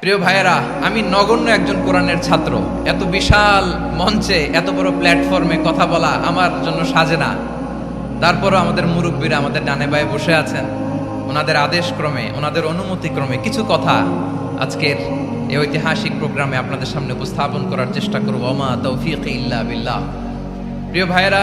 প্রিয় ভাইয়েরা, আমি নগণ্য একজন কোরআনের ছাত্র। এত বিশাল মঞ্চে, এত বড় প্ল্যাটফর্মে কথা বলা আমার জন্য সাজে না। তারপরও আমাদের মুরব্বীরা আমাদের ডানে বায়ে বসে আছেন। ওনাদের আদেশ ক্রমে, ওনাদের অনুমতি ক্রমে কিছু কথা আজকের এই ঐতিহাসিক প্রোগ্রামে আপনাদের সামনে উপস্থাপন করার চেষ্টা করব। অমা তৌফিক ইল্লা বিল্লাহ। প্রিয় ভাইয়েরা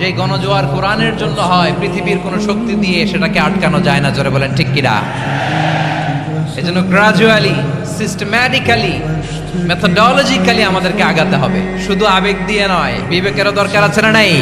যেই গণজোয়ার কোরআনের জন্য হয়, পৃথিবীর কোনো শক্তি দিয়ে সেটাকে আটকানো যায় না, জোরে বলেন ঠিক কিনা? এই জন্য গ্রাজুয়ালি সিস্টেম্যাটিক্যালি মেথোডলজিক্যালি আমাদেরকে আগাতে হবে। শুধু আবেগ দিয়ে নয়, বিবেকেরও দরকার আছে না নাই?